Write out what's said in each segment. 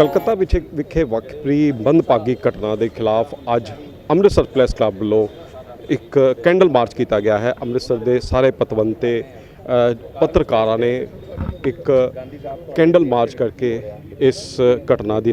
ਕਲਕੱਤਾ ਵਿੱਚ ਵਿਖੇ ਵਕਫਰੀ ਬੰਦਪਾਗੀ ਘਟਨਾ ਦੇ ਖਿਲਾਫ ਅੱਜ ਅੰਮ੍ਰਿਤਸਰ ਪ੍ਰੈਸ ਕਲੱਬ ਵੱਲੋਂ ਇੱਕ ਕੈਂਡਲ ਮਾਰਚ ਕੀਤਾ ਗਿਆ ਹੈ। ਅੰਮ੍ਰਿਤਸਰ ਦੇ ਸਾਰੇ ਪਤਵੰਤੇ ਪੱਤਰਕਾਰਾਂ ਨੇ ਇੱਕ ਕੈਂਡਲ ਮਾਰਚ ਕਰਕੇ ਇਸ ਘਟਨਾ ਦੀ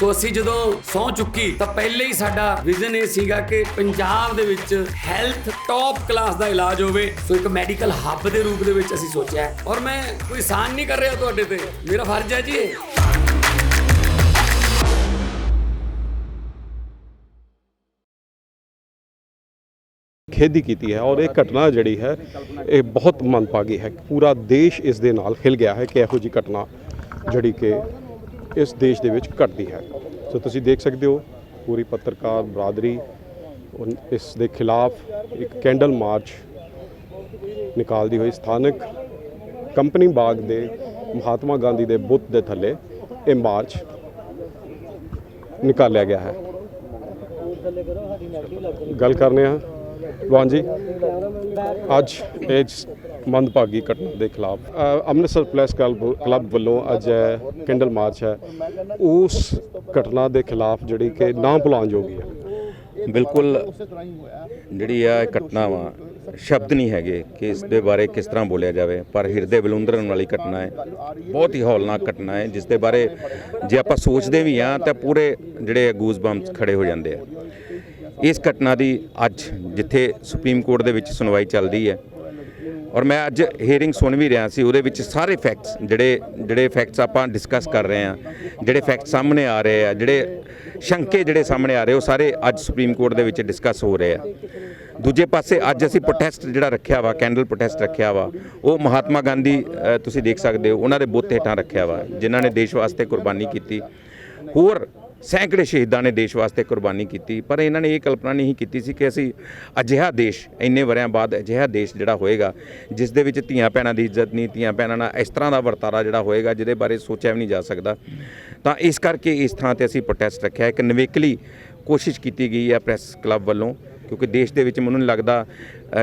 ਸੋ ਅਸੀਂ ਜਦੋਂ ਸਹੁੰ ਚੁੱਕੀ ਤਾਂ ਪਹਿਲੇ ਹੀ ਸਾਡਾ ਵਿਜ਼ਨ ਇਹ ਸੀਗਾ ਕਿ ਪੰਜਾਬ ਦੇ ਵਿੱਚ ਹੈਲਥ ਟੌਪ ਕਲਾਸ ਦਾ ਇਲਾਜ ਹੋਵੇ। ਸੋ ਇੱਕ ਮੈਡੀਕਲ ਹੱਬ ਦੇ ਰੂਪ ਦੇ ਵਿੱਚ ਅਸੀਂ ਸੋਚਿਆ ਹੈ। ਔਰ ਮੈਂ ਕੋਈ ਸਾਨ ਨਹੀਂ ਕਰ ਰਿਹਾ ਤੁਹਾਡੇ ਤੇ। ਮੇਰਾ ਫਰਜ਼ ਹੈ ਜੀ ਖੇਦੀ ਕੀਤੀ ਹੈ ਔਰ ਇਹ ਘਟਨਾ ਜਿਹੜੀ ਹੈ, ਇਹ ਬਹੁਤ ਮੰਦਭਾਗੀ ਹੈ। ਪੂਰਾ ਦੇਸ਼ ਇਸ ਦੇ ਨਾਲ ਖਿਲ ਗਿਆ ਹੈ ਕਿ ਇਹੋ ਜੀ ਘਟਨਾ ਜਿਹੜੀ ਕਿ ਇਸ ਦੇਸ਼ ਦੇ ਵਿੱਚ ਘਟਦੀ ਹੈ। ਸੋ ਤੁਸੀਂ ਦੇਖ ਸਕਦੇ ਹੋ, ਪੂਰੀ ਪੱਤਰਕਾਰ ਬਰਾਦਰੀ ਇਸ ਦੇ ਖਿਲਾਫ ਇੱਕ ਕੈਂਡਲ ਮਾਰਚ ਨਿਕਾਲਦੀ ਹੋਈ ਸਥਾਨਕ ਕੰਪਨੀ ਬਾਗ ਦੇ ਮਹਾਤਮਾ ਗਾਂਧੀ ਦੇ ਬੁੱਤ ਦੇ ਥੱਲੇ ਇਹ ਮਾਰਚ ਨਿਕਾਲਿਆ ਗਿਆ ਹੈ। ਗੱਲ ਕਰਨੇ ਆ। ਵਾਂਜੀ ਅੱਜ ਇਸ ਮੰਦਭਾਗੀ ਘਟਨਾ ਦੇ ਖਿਲਾਫ ਅੰਮ੍ਰਿਤਸਰ ਪ੍ਰੈਸ ਕਲੱਬ ਕਲੱਬ ਵੱਲੋਂ ਅੱਜ ਇਹ ਕੈਂਡਲ ਮਾਰਚ ਹੈ, ਉਸ ਘਟਨਾ ਦੇ ਖਿਲਾਫ ਜਿਹੜੀ ਕਿ ਨਾ ਭੁਲਾਣਯੋਗ ਹੈ। ਬਿਲਕੁਲ, ਜਿਹੜੀ ਆ ਇਹ ਘਟਨਾ ਵਾ, ਸ਼ਬਦ ਨਹੀਂ ਹੈਗੇ ਕਿ ਇਸ ਦੇ ਬਾਰੇ ਕਿਸ ਤਰ੍ਹਾਂ ਬੋਲਿਆ ਜਾਵੇ, ਪਰ ਹਿਰਦੇ ਵਿਲੁੰਦਰਨ ਵਾਲੀ ਘਟਨਾ ਹੈ, ਬਹੁਤ ਹੀ ਹੌਲਨਾਕ ਘਟਨਾ ਹੈ, ਜਿਸ ਦੇ ਬਾਰੇ ਜੇ ਆਪਾਂ ਸੋਚਦੇ ਵੀ ਆ ਤਾਂ ਪੂਰੇ ਜਿਹੜੇ ਗੂਜ਼ ਬੰਪਸ ਖੜੇ ਹੋ ਜਾਂਦੇ ਆ। ਇਸ ਘਟਨਾ ਦੀ ਅੱਜ ਜਿੱਥੇ ਸੁਪਰੀਮ ਕੋਰਟ ਦੇ ਵਿੱਚ ਸੁਣਵਾਈ ਚੱਲਦੀ ਹੈ। ਔਰ ਮੈਂ ਅੱਜ ਹੀਅਰਿੰਗ ਸੁਣ ਵੀ ਰਿਹਾ ਸੀ, ਉਹਦੇ ਵਿੱਚ ਸਾਰੇ ਫੈਕਟਸ ਜਿਹੜੇ ਜਿਹੜੇ ਫੈਕਟਸ ਆਪਾਂ ਡਿਸਕਸ ਕਰ ਰਹੇ ਆ ਜਿਹੜੇ ਫੈਕਟ ਸਾਹਮਣੇ ਆ ਰਹੇ ਆ, ਜਿਹੜੇ ਸ਼ੰਕੇ ਜਿਹੜੇ ਸਾਹਮਣੇ ਆ ਰਹੇ, ਉਹ ਸਾਰੇ ਅੱਜ ਸੁਪਰੀਮ ਕੋਰਟ ਦੇ ਵਿੱਚ ਡਿਸਕਸ ਹੋ ਰਹੇ ਆ। ਦੂਜੇ ਪਾਸੇ ਅੱਜ ਅਸੀਂ ਪ੍ਰੋਟੈਸਟ ਜਿਹੜਾ ਰੱਖਿਆ ਵਾ ਕੈਂਡਲ ਪ੍ਰੋਟੈਸਟ ਰੱਖਿਆ ਵਾ, ਉਹ ਮਹਾਤਮਾ ਗਾਂਧੀ ਤੁਸੀਂ ਦੇਖ ਸਕਦੇ ਹੋ, ਉਹਨਾਂ ਦੇ ਬੁੱਤ ਹੇਠਾਂ ਰੱਖਿਆ ਵਾ, ਜਿਨ੍ਹਾਂ ਨੇ ਦੇਸ਼ ਵਾਸਤੇ ਕੁਰਬਾਨੀ ਕੀਤੀ। ਹੋਰ ਸੈਂਕੜੇ ਸ਼ਹੀਦਾਂ ਨੇ ਦੇਸ਼ ਵਾਸਤੇ ਕੁਰਬਾਨੀ ਕੀਤੀ, ਪਰ ਇਹਨਾਂ ਨੇ ਇਹ ਕਲਪਨਾ ਨਹੀਂ ਕੀਤੀ ਸੀ ਕਿ ਅਸੀਂ ਅਜਿਹਾ ਦੇਸ਼, ਇੰਨੇ ਵਰਿਆਂ ਬਾਅਦ ਅਜਿਹਾ ਦੇਸ਼ ਜਿਹੜਾ ਹੋਏਗਾ, ਜਿਸ ਦੇ ਵਿੱਚ ਧੀਆਂ ਭੈਣਾਂ ਦੀ ਇੱਜ਼ਤ ਨਹੀਂ, ਧੀਆਂ ਭੈਣਾਂ ਨਾਲ ਇਸ ਤਰ੍ਹਾਂ ਦਾ ਵਰਤਾਰਾ ਜਿਹੜਾ ਹੋਏਗਾ, ਜਿਹਦੇ ਬਾਰੇ ਸੋਚਿਆ ਵੀ ਨਹੀਂ ਜਾ ਸਕਦਾ। ਤਾਂ ਇਸ ਕਰਕੇ ਇਸ ਥਾਂ ਤੇ ਅਸੀਂ ਪ੍ਰੋਟੈਸਟ ਰੱਖਿਆ, ਇੱਕ ਨਵੇਕਲੀ ਕੋਸ਼ਿਸ਼ ਕੀਤੀ ਗਈ ਹੈ ਪ੍ਰੈਸ ਕਲੱਬ ਵੱਲੋਂ, ਕਿਉਂਕਿ ਦੇਸ਼ ਦੇ ਵਿੱਚ ਮੈਨੂੰ ਨਹੀਂ ਲੱਗਦਾ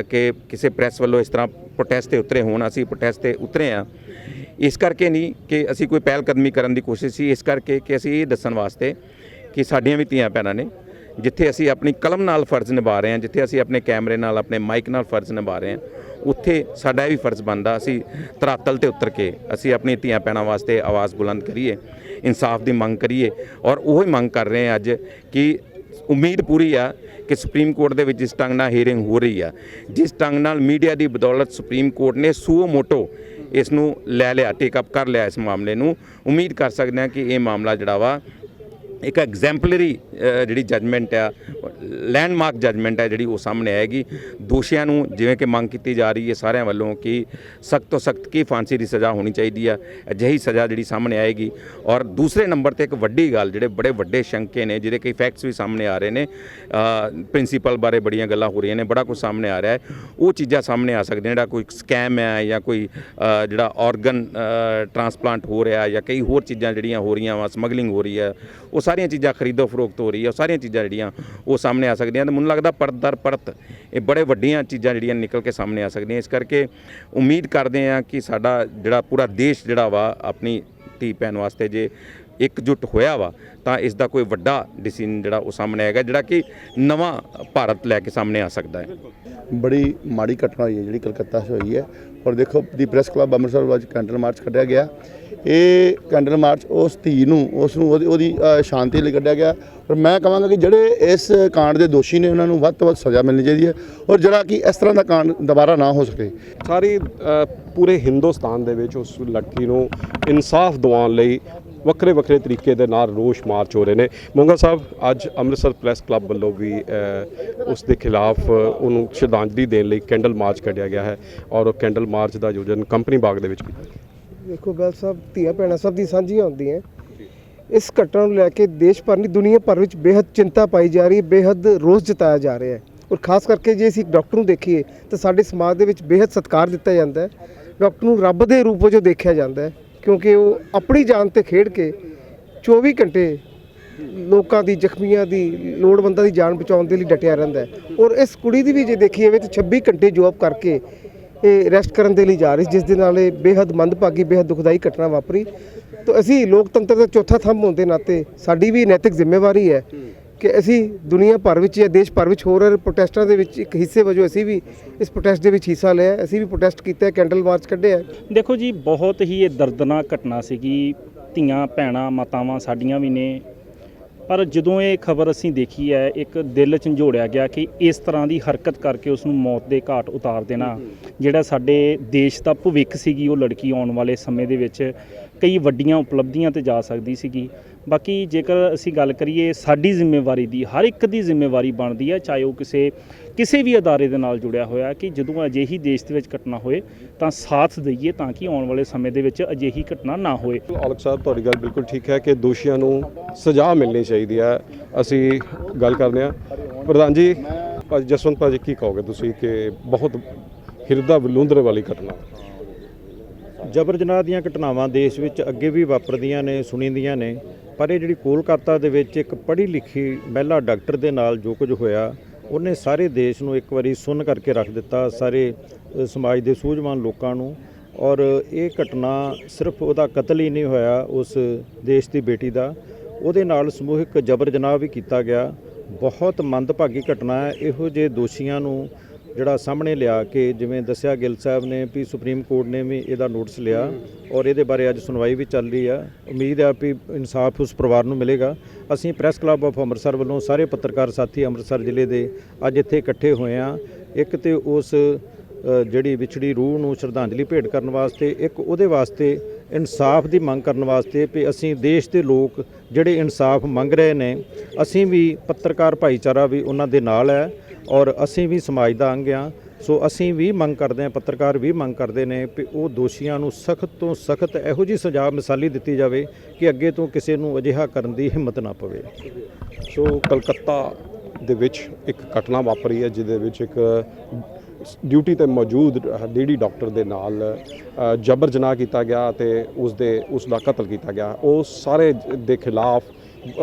ਕਿ ਕਿਸੇ ਪ੍ਰੈਸ ਵੱਲੋਂ ਇਸ ਤਰ੍ਹਾਂ ਪ੍ਰੋਟੈਸਟ ਤੇ ਉਤਰੇ ਹੋਣ, ਅਸੀਂ ਪ੍ਰੋਟੈਸਟ ਤੇ ਉਤਰੇ ਆ ਇਸ ਕਰਕੇ ਨਹੀਂ ਕਿ ਅਸੀਂ ਕੋਈ ਪਹਿਲ ਕਦਮੀ ਕਰਨ ਦੀ ਕੋਸ਼ਿਸ਼ ਸੀ, ਇਸ ਕਰਕੇ ਕਿ ਅਸੀਂ ਇਹ ਦੱਸਣ ਵਾਸਤੇ ਕਿ ਸਾਡੀਆਂ ਵੀ ਧੀਆਂ ਭੈਣਾਂ ਨੇ, ਜਿੱਥੇ ਅਸੀਂ ਆਪਣੀ ਕਲਮ ਨਾਲ ਫਰਜ਼ ਨਿਭਾ ਰਹੇ ਹਾਂ, ਜਿੱਥੇ ਅਸੀਂ ਆਪਣੇ ਕੈਮਰੇ ਨਾਲ, ਆਪਣੇ ਮਾਈਕ ਨਾਲ ਫਰਜ਼ ਨਿਭਾ ਰਹੇ ਹਾਂ, ਉੱਥੇ ਸਾਡਾ ਇਹ ਵੀ ਫਰਜ਼ ਬਣਦਾ, ਅਸੀਂ ਧਰਾਤਲ ਤੇ ਉਤਰ ਕੇ ਅਸੀਂ ਆਪਣੀ ਧੀਆਂ ਭੈਣਾਂ ਵਾਸਤੇ ਆਵਾਜ਼ ਬੁਲੰਦ ਕਰੀਏ, ਇਨਸਾਫ ਦੀ ਮੰਗ ਕਰੀਏ ਔਰ ਉਹ ਹੀ ਮੰਗ ਕਰ ਰਹੇ ਹਾਂ ਅੱਜ ਕਿ ਉਮੀਦ ਪੂਰੀ ਆ ਕਿ ਸੁਪਰੀਮ ਕੋਰਟ ਦੇ ਵਿੱਚ ਜਿਸ ਢੰਗ ਨਾਲ ਹੀਅਰਿੰਗ ਹੋ ਰਹੀ ਆ, ਜਿਸ ਢੰਗ ਨਾਲ ਮੀਡੀਆ ਦੀ ਬਦੌਲਤ ਸੁਪਰੀਮ ਕੋਰਟ ਨੇ ਸੂਓ ਮੋਟੋ ਇਸ ਨੂੰ ਲੈ ਲਿਆ ਟੇਕ ਅਪ ਕਰ ਲਿਆ ਇਸ ਮਾਮਲੇ ਨੂੰ, ਉਮੀਦ ਕਰ ਸਕਦੇ ਹਾਂ ਕਿ ਇਹ ਮਾਮਲਾ ਜਿਹੜਾ ਵਾ ਇੱਕ ਐਗਜ਼ੈਂਪਲਰੀ ਜਿਹੜੀ ਜਜਮੈਂਟ ਆ ਲੈਂਡਮਾਰਕ ਜਜਮੈਂਟ ਹੈ ਜਿਹੜੀ ਉਹ ਸਾਹਮਣੇ ਆਏਗੀ। ਦੋਸ਼ੀਆਂ ਨੂੰ ਜਿਵੇਂ ਕਿ ਮੰਗ ਕੀਤੀ ਜਾ ਰਹੀ ਹੈ ਸਾਰਿਆਂ ਵੱਲੋਂ ਕਿ ਸਖਤ ਤੋਂ ਸਖਤ ਕੀ ਫਾਂਸੀ ਦੀ ਸਜ਼ਾ ਹੋਣੀ ਚਾਹੀਦੀ ਆ, ਅਜਿਹੀ ਸਜ਼ਾ ਜਿਹੜੀ ਸਾਹਮਣੇ ਆਏਗੀ। ਔਰ ਦੂਸਰੇ ਨੰਬਰ ਤੇ ਇੱਕ ਵੱਡੀ ਗੱਲ, ਜਿਹੜੇ ਬੜੇ ਵੱਡੇ ਸ਼ੰਕੇ ਨੇ, ਜਿਹਦੇ ਕਈ ਫੈਕਟਸ ਵੀ ਸਾਹਮਣੇ ਆ ਰਹੇ ਨੇ ਪ੍ਰਿੰਸੀਪਲ ਬਾਰੇ ਬੜੀਆਂ ਗੱਲਾਂ ਹੋ ਰਹੀਆਂ ਨੇ, ਬੜਾ ਕੁਝ ਸਾਹਮਣੇ ਆ ਰਿਹਾ ਹੈ। ਉਹ ਚੀਜ਼ਾਂ ਸਾਹਮਣੇ ਆ ਸਕਦੀਆਂ ਜਿਹੜਾ ਕੋਈ ਸਕੈਮ ਹੈ ਜਾਂ ਕੋਈ ਜਿਹੜਾ ਆਰਗਨ ਟ੍ਰਾਂਸਪਲਾਂਟ ਹੋ ਰਿਹਾ ਜਾਂ ਕਈ ਹੋਰ ਚੀਜ਼ਾਂ ਜਿਹੜੀਆਂ ਹੋ ਰਹੀਆਂ ਵਾ ਸਮਗਲਿੰਗ ਹੋ ਰਹੀ ਹੈ ਉਸ ਸਾਰੀਆਂ ਚੀਜ਼ਾਂ ਖਰੀਦੋ ਫਰੋਖਤ ਹੋ ਰਹੀ ਹੈ, ਉਹ ਸਾਰੀਆਂ ਚੀਜ਼ਾਂ ਜਿਹੜੀਆਂ ਉਹ ਸਾਹਮਣੇ ਆ ਸਕਦੀਆਂ ਤੇ ਮੈਨੂੰ ਲੱਗਦਾ ਪਰਤ ਦਰ ਪਰਤ ਇਹ ਬੜੇ ਵੱਡੀਆਂ ਚੀਜ਼ਾਂ ਜਿਹੜੀਆਂ ਨਿਕਲ ਕੇ ਸਾਹਮਣੇ ਆ ਸਕਦੀਆਂ। ਇਸ ਕਰਕੇ ਉਮੀਦ ਕਰਦੇ ਹਾਂ ਕਿ ਸਾਡਾ ਜਿਹੜਾ ਪੂਰਾ ਦੇਸ਼ ਜਿਹੜਾ ਵਾ, ਆਪਣੀ ਧੀ ਭੈਣ ਵਾਸਤੇ ਜੇ ਇਕਜੁੱਟ ਹੋਇਆ ਵਾ, ਤਾਂ ਇਸ ਦਾ ਕੋਈ ਵੱਡਾ ਡਿਸੀਜਨ ਜਿਹੜਾ ਉਹ ਸਾਹਮਣੇ ਆਏਗਾ, ਜਿਹੜਾ ਕਿ ਨਵਾਂ ਭਾਰਤ ਲੈ ਕੇ ਸਾਹਮਣੇ ਆ ਸਕਦਾ ਹੈ। ਬੜੀ ਮਾੜੀ ਘਟਨਾ ਹੋਈ ਹੈ ਜਿਹੜੀ ਕਲਕੱਤਾ 'ਚ ਹੋਈ ਹੈ। ਔਰ ਦੇਖੋ, ਦੀ ਪ੍ਰੈਸ ਕਲੱਬ ਅੰਮ੍ਰਿਤਸਰ ਵਿੱਚ ਕੈਂਡਲ ਮਾਰਚ ਕੱਢਿਆ ਗਿਆ। ਇਹ ਕੈਂਡਲ ਮਾਰਚ ਉਸ ਧੀ ਨੂੰ, ਉਸ ਨੂੰ ਉਹਦੀ ਉਹਦੀ ਸ਼ਾਂਤੀ ਲਈ ਕੱਢਿਆ ਗਿਆ। ਔਰ ਮੈਂ ਕਹਾਂਗਾ ਕਿ ਜਿਹੜੇ ਇਸ ਕਾਂਡ ਦੇ ਦੋਸ਼ੀ ਨੇ, ਉਹਨਾਂ ਨੂੰ ਵੱਧ ਤੋਂ ਵੱਧ ਸਜ਼ਾ ਮਿਲਣੀ ਚਾਹੀਦੀ ਹੈ ਔਰ ਜਿਹੜਾ ਕਿ ਇਸ ਤਰ੍ਹਾਂ ਦਾ ਕਾਂਡ ਦੁਬਾਰਾ ਨਾ ਹੋ ਸਕੇ। ਸਾਰੀ ਪੂਰੇ ਹਿੰਦੁਸਤਾਨ ਦੇ ਵਿੱਚ ਉਸ ਲੜਕੀ ਨੂੰ ਇਨਸਾਫ ਦਿਵਾਉਣ ਲਈ ਵੱਖਰੇ ਵੱਖਰੇ ਤਰੀਕੇ ਦੇ ਨਾਲ ਰੋਸ਼ ਮਾਰਚ ਹੋ ਰਹੇ ਨੇ। ਮੋਂਗਾ ਸਾਹਿਬ, ਅੱਜ ਅੰਮ੍ਰਿਤਸਰ ਪ੍ਰੈਸ ਕਲੱਬ ਵੱਲੋਂ ਵੀ ਉਸ ਦੇ ਖਿਲਾਫ ਉਹਨੂੰ ਸ਼ਰਧਾਂਜਲੀ ਦੇਣ ਲਈ ਕੈਂਡਲ ਮਾਰਚ ਕੱਢਿਆ ਗਿਆ ਹੈ ਔਰ ਉਹ ਕੈਂਡਲ ਮਾਰਚ ਦਾ ਆਯੋਜਨ ਕੰਪਨੀ ਬਾਗ ਦੇ ਵਿੱਚ ਕੀਤਾ ਦੇਖੋ ਗੱਲ ਸਭ ਧੀਆ ਭੈਣਾਂ ਸਭ ਦੀ ਸਾਂਝੀਆਂ ਹੁੰਦੀਆਂ। ਇਸ ਘਟਨਾ ਨੂੰ ਲੈ ਕੇ ਦੇਸ਼ ਭਰ ਨਹੀਂ, ਦੁਨੀਆ ਭਰ ਵਿੱਚ ਬੇहद ਚਿੰਤਾ ਪਾਈ ਜਾ ਰਹੀ ਹੈ ਬੇहद ਰੋਸ ਜਤਾਇਆ ਜਾ ਰਿਹਾ ਹੈ। ਔਰ ਖਾਸ ਕਰਕੇ ਜੇ ਅਸੀਂ ਡਾਕਟਰ ਨੂੰ ਦੇਖੀਏ, ਤਾਂ ਸਾਡੇ ਸਮਾਜ ਦੇ ਵਿੱਚ ਬੇहद ਸਤਿਕਾਰ ਦਿੱਤਾ ਜਾਂਦਾ ਹੈ। ਡਾਕਟਰ ਨੂੰ ਰੱਬ ਦੇ ਰੂਪ ਵਜੋਂ ਦੇਖਿਆ ਜਾਂਦਾ ਹੈ, ਕਿਉਂਕਿ ਉਹ ਆਪਣੀ ਜਾਨ ਤੇ ਖੇਡ ਕੇ 24 ਘੰਟੇ ਲੋਕਾਂ ਦੀ ਜ਼ਖਮੀਆਂ ਦੀ ਲੋੜਵੰਦਾਂ ਦੀ ਜਾਨ ਬਚਾਉਣ ਦੇ ਲਈ ਡਟਿਆ ਰਹਿੰਦਾ ਔਰ ਇਸ ਕੁੜੀ ਦੀ ਵੀ ਜੇ ਦੇਖੀਏ ਤਾਂ 26 ਘੰਟੇ ਜੋਬ ਕਰਕੇ ਇਹ ਰੈਸਟ ਕਰਨ ਦੇ ਲਈ ਜਾ ਰਹੀ ਸੀ, ਜਿਸ ਦੇ ਨਾਲ ਇਹ ਬੇहद ਮੰਦਭਾਗੀ ਬੇहद ਦੁਖਦਾਈ ਘਟਨਾ ਵਾਪਰੀ। ਤਾਂ ਅਸੀਂ ਲੋਕਤੰਤਰ ਦਾ ਚੌਥਾ ਥੰਮ ਹੋਣ ਦੇ ਨਾਤੇ ਸਾਡੀ ਵੀ ਨੈਤਿਕ ਜ਼ਿੰਮੇਵਾਰੀ ਹੈ ਕਿ ਅਸੀਂ ਦੁਨੀਆ ਭਰ ਵਿੱਚ ਜਾਂ ਦੇਸ਼ ਭਰ ਵਿੱਚ ਹੋ ਰਹੇ ਪ੍ਰੋਟੈਸਟਾਂ ਦੇ ਵਿੱਚ ਇੱਕ ਹਿੱਸੇ ਵਜੋਂ ਅਸੀਂ ਵੀ ਇਸ ਪ੍ਰੋਟੈਸਟ ਦੇ ਵਿੱਚ ਹਿੱਸਾ ਲਿਆ ਅਸੀਂ ਵੀ ਪ੍ਰੋਟੈਸਟ ਕੀਤਾ ਕੈਂਡਲ ਮਾਰਚ ਕੱਢਿਆ ਦੇਖੋ ਜੀ, ਬਹੁਤ ਹੀ ਇਹ ਦਰਦਨਾਕ ਘਟਨਾ ਸੀਗੀ। ਧੀਆਂ, ਭੈਣਾਂ, ਮਾਤਾਵਾਂ ਸਾਡੀਆਂ ਵੀ ਨੇ। ਪਰ ਜਦੋਂ ਇਹ ਖਬਰ ਅਸੀਂ ਦੇਖੀ ਹੈ, ਇੱਕ ਦਿਲ ਝੰਜੋੜਿਆ ਗਿਆ ਕਿ ਇਸ ਤਰ੍ਹਾਂ ਦੀ ਹਰਕਤ ਕਰਕੇ ਉਸ ਨੂੰ ਮੌਤ ਦੇ ਘਾਟ ਉਤਾਰ ਦੇਣਾ। ਜਿਹੜਾ ਸਾਡੇ ਦੇਸ਼ ਦਾ ਭਵਿੱਖ ਸੀਗੀ, ਉਹ ਲੜਕੀ ਆਉਣ ਵਾਲੇ ਸਮੇਂ ਦੇ ਵਿੱਚ ਕਈ ਵੱਡੀਆਂ ਉਪਲਬਧੀਆਂ ਤੇ ਜਾ ਸਕਦੀ ਸੀਗੀ। ਬਾਕੀ ਜੇਕਰ ਅਸੀਂ ਗੱਲ ਕਰੀਏ, ਸਾਡੀ ਜ਼ਿੰਮੇਵਾਰੀ ਦੀ, ਹਰ ਇੱਕ ਦੀ ਜ਼ਿੰਮੇਵਾਰੀ ਬਣਦੀ ਹੈ, ਚਾਹੇ ਉਹ ਕਿਸੇ ਕਿਸੇ ਵੀ ਅਦਾਰੇ ਦੇ ਨਾਲ ਜੁੜਿਆ ਹੋਇਆ, ਕਿ ਜਦੋਂ ਅਜਿਹੀ ਦੇਸ਼ ਦੇ ਵਿੱਚ ਘਟਨਾ ਹੋਏ, ਤਾਂ ਸਾਥ ਦਈਏ ਤਾਂ ਕਿ ਆਉਣ ਵਾਲੇ ਸਮੇਂ ਦੇ ਵਿੱਚ ਅਜਿਹੀ ਘਟਨਾ ਨਾ ਹੋਏ। ਔਲਖ ਸਾਹਿਬ, ਤੁਹਾਡੀ ਗੱਲ ਬਿਲਕੁਲ ਠੀਕ ਹੈ ਕਿ ਦੋਸ਼ੀਆਂ ਨੂੰ ਸਜ਼ਾ ਮਿਲਣੀ ਚਾਹੀਦੀ ਹੈ। ਅਸੀਂ ਗੱਲ ਕਰਦੇ ਹਾਂ। ਪ੍ਰਧਾਨ ਜੀ, ਭਾਜੀ ਜਸਵੰਤ ਭਾਜੀ, ਕੀ ਕਹੋਗੇ ਤੁਸੀਂ ਕਿ ਬਹੁਤ ਹਿਰਦਾ ਵਿਲੂੰਦਰੇ ਵਾਲੀ ਘਟਨਾ? ਜਬਰ ਜਨਾਹ ਦੀਆਂ ਘਟਨਾਵਾਂ ਦੇਸ਼ ਵਿੱਚ ਅੱਗੇ ਵੀ ਵਾਪਰਦੀਆਂ ਨੇ, ਸੁਣੀਦੀਆਂ ਨੇ, ਪਰ ਇਹ ਜਿਹੜੀ ਕੋਲਕਾਤਾ ਦੇ ਵਿੱਚ ਇੱਕ ਪੜ੍ਹੀ ਲਿਖੀ ਮਹਿਲਾ ਡਾਕਟਰ ਦੇ ਨਾਲ ਜੋ ਕੁਝ ਹੋਇਆ, ਉਹਨੇ ਸਾਰੇ ਦੇਸ਼ ਨੂੰ ਇੱਕ ਵਾਰੀ ਸੁਣ ਕਰਕੇ ਰੱਖ ਦਿੱਤਾ, ਸਾਰੇ ਸਮਾਜ ਦੇ ਸੂਝਵਾਨ ਲੋਕਾਂ ਨੂੰ ਔਰ ਇਹ ਘਟਨਾ ਸਿਰਫ ਉਹਦਾ ਕਤਲ ਹੀ ਨਹੀਂ ਹੋਇਆ, ਉਸ ਦੇਸ਼ ਦੀ ਬੇਟੀ ਦਾ। ਉਹਦੇ ਨਾਲ ਸਮੂਹਿਕ ਜਬਰ ਜਨਾਹ ਵੀ ਕੀਤਾ ਗਿਆ। ਬਹੁਤ ਮੰਦਭਾਗੀ ਘਟਨਾ ਹੈ। ਇਹੋ ਜਿਹੇ ਦੋਸ਼ੀਆਂ ਨੂੰ ਜਿਹੜਾ ਸਾਹਮਣੇ ਲਿਆ ਕਿ ਜਿਵੇਂ ਦੱਸਿਆ ਗਿੱਲ ਸਾਹਿਬ ਨੇ ਵੀ ਸੁਪਰੀਮ ਕੋਰਟ ਨੇ ਵੀ ਇਹਦਾ ਨੋਟਿਸ ਲਿਆ ਔਰ ਇਹਦੇ ਬਾਰੇ ਅੱਜ ਸੁਣਵਾਈ ਵੀ ਚੱਲ ਰਹੀ ਆ। ਉਮੀਦ ਆ ਵੀ ਇਨਸਾਫ ਉਸ ਪਰਿਵਾਰ ਨੂੰ ਮਿਲੇਗਾ। ਅਸੀਂ ਪ੍ਰੈਸ ਕਲੱਬ ਆਫ ਅੰਮ੍ਰਿਤਸਰ ਵੱਲੋਂ ਸਾਰੇ ਪੱਤਰਕਾਰ ਸਾਥੀ ਅੰਮ੍ਰਿਤਸਰ ਜ਼ਿਲ੍ਹੇ ਦੇ ਅੱਜ ਇੱਥੇ ਇਕੱਠੇ ਹੋਏ ਆ ਇੱਕ ਤੇ ਉਸ ਜਿਹੜੀ ਵਿਛੜੀ ਰੂਹ ਨੂੰ ਸ਼ਰਧਾਂਜਲੀ ਭੇਟ ਕਰਨ ਵਾਸਤੇ, ਇੱਕ ਉਹਦੇ ਵਾਸਤੇ ਇਨਸਾਫ ਦੀ ਮੰਗ ਕਰਨ ਵਾਸਤੇ ਵੀ ਅਸੀਂ ਦੇਸ਼ ਦੇ ਲੋਕ ਜਿਹੜੇ ਇਨਸਾਫ ਮੰਗ ਰਹੇ ਨੇ, ਅਸੀਂ ਵੀ ਪੱਤਰਕਾਰ ਭਾਈਚਾਰਾ ਵੀ ਉਹਨਾਂ ਦੇ ਨਾਲ ਹੈ। ਔਰ ਅਸੀਂ ਵੀ ਸਮਾਜ ਦਾ ਅੰਗ ਆ ਸੋ ਅਸੀਂ ਵੀ ਮੰਗ ਕਰਦੇ ਹਾਂ, ਪੱਤਰਕਾਰ ਵੀ ਮੰਗ ਕਰਦੇ ਨੇ ਕਿ ਉਹ ਦੋਸ਼ੀਆਂ ਨੂੰ ਸਖਤ ਤੋਂ ਸਖਤ ਇਹੋ ਜੀ ਸਜ਼ਾ, ਮਿਸਾਲੀ ਦਿੱਤੀ ਜਾਵੇ ਕਿ ਅੱਗੇ ਤੋਂ ਕਿਸੇ ਨੂੰ ਅਜਿਹਾ ਕਰਨ ਦੀ ਹਿੰਮਤ ਨਾ ਪਵੇ। ਸੋ ਕਲਕੱਤਾ ਦੇ ਵਿੱਚ ਇੱਕ ਘਟਨਾ ਵਾਪਰੀ ਹੈ, ਜਿਹਦੇ ਵਿੱਚ ਇੱਕ ਡਿਊਟੀ ਤੇ ਮੌਜੂਦ ਲੇਡੀ ਡਾਕਟਰ ਦੇ ਨਾਲ ਜਬਰ ਜਨਾਹ ਕੀਤਾ ਗਿਆ ਤੇ ਉਸ ਦੇ ਉਸ ਦਾ ਕਤਲ ਕੀਤਾ ਗਿਆ। ਉਹ ਸਾਰੇ ਦੇ ਖਿਲਾਫ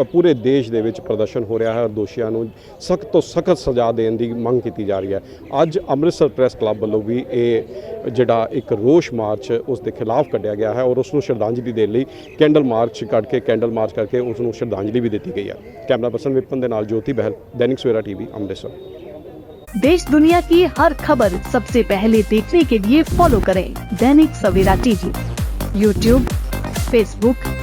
ਪੂਰੇ ਦੇਸ਼ ਦੇ ਵਿੱਚ ਪ੍ਰਦਰਸ਼ਨ ਹੋ ਰਿਹਾ ਹੈ ਔਰ ਦੋਸ਼ੀਆਂ ਨੂੰ ਸਖਤ ਤੋਂ ਸਖਤ ਸਜ਼ਾ ਦੇਣ ਦੀ ਮੰਗ ਕੀਤੀ ਜਾ ਰਹੀ ਹੈ ਅੱਜ ਅੰਮ੍ਰਿਤਸਰ ਪ੍ਰੈਸ ਕਲੱਬ ਵੱਲੋਂ ਵੀ ਇਹ ਜਿਹੜਾ ਇੱਕ ਰੋਸ਼ ਮਾਰਚ ਉਸ ਦੇ ਖਿਲਾਫ ਕੱਢਿਆ ਗਿਆ ਹੈ ਔਰ ਉਸ ਨੂੰ ਸ਼ਰਧਾਂਜਲੀ ਦੇਣ ਲਈ ਕੈਂਡਲ ਮਾਰਚ ਕੱਢ ਕੇ ਕੈਂਡਲ ਮਾਰਚ ਕਰਕੇ ਉਸ ਨੂੰ ਸ਼ਰਧਾਂਜਲੀ ਵੀ ਦਿੱਤੀ ਗਈ ਹੈ ਕੈਮਰਾ ਪਰਸਨ ਵਿਪਨ ਦੇ ਨਾਲ ਜੋਤੀ ਬਹਿਲ ਦੈਨਿਕ ਸਵੇਰਾ ਟੀਵੀ ਅੰਮ੍ਰਿਤਸਰ देश दुनिया की हर खबर सबसे पहले देखने के लिए फॉलो करें Dainik Savera TV YouTube Facebook